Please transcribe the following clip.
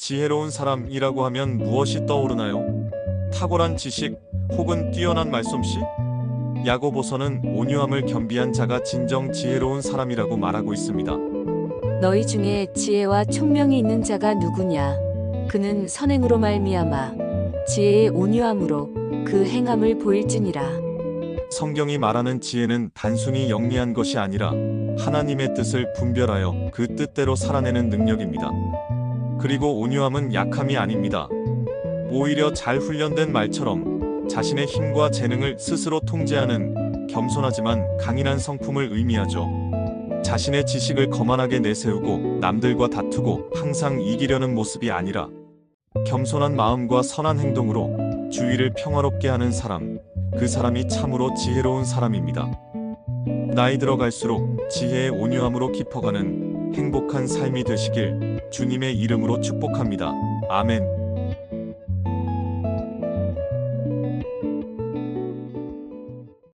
지혜로운 사람이라고 하면 무엇이 떠오르나요? 탁월한 지식 혹은 뛰어난 말솜씨? 야고보서는 온유함을 겸비한 자가 진정 지혜로운 사람이라고 말하고 있습니다. 너희 중에 지혜와 총명이 있는 자가 누구냐? 그는 선행으로 말미암아 지혜의 온유함으로 그 행함을 보일지니라. 성경이 말하는 지혜는 단순히 영리한 것이 아니라 하나님의 뜻을 분별하여 그 뜻대로 살아내는 능력입니다. 그리고 온유함은 약함이 아닙니다. 오히려 잘 훈련된 말처럼 자신의 힘과 재능을 스스로 통제하는 겸손하지만 강인한 성품을 의미하죠. 자신의 지식을 거만하게 내세우고 남들과 다투고 항상 이기려는 모습이 아니라 겸손한 마음과 선한 행동으로 주위를 평화롭게 하는 사람, 그 사람이 참으로 지혜로운 사람입니다. 나이 들어갈수록 지혜의 온유함으로 깊어가는 행복한 삶이 되시길 주님의 이름으로 축복합니다. 아멘.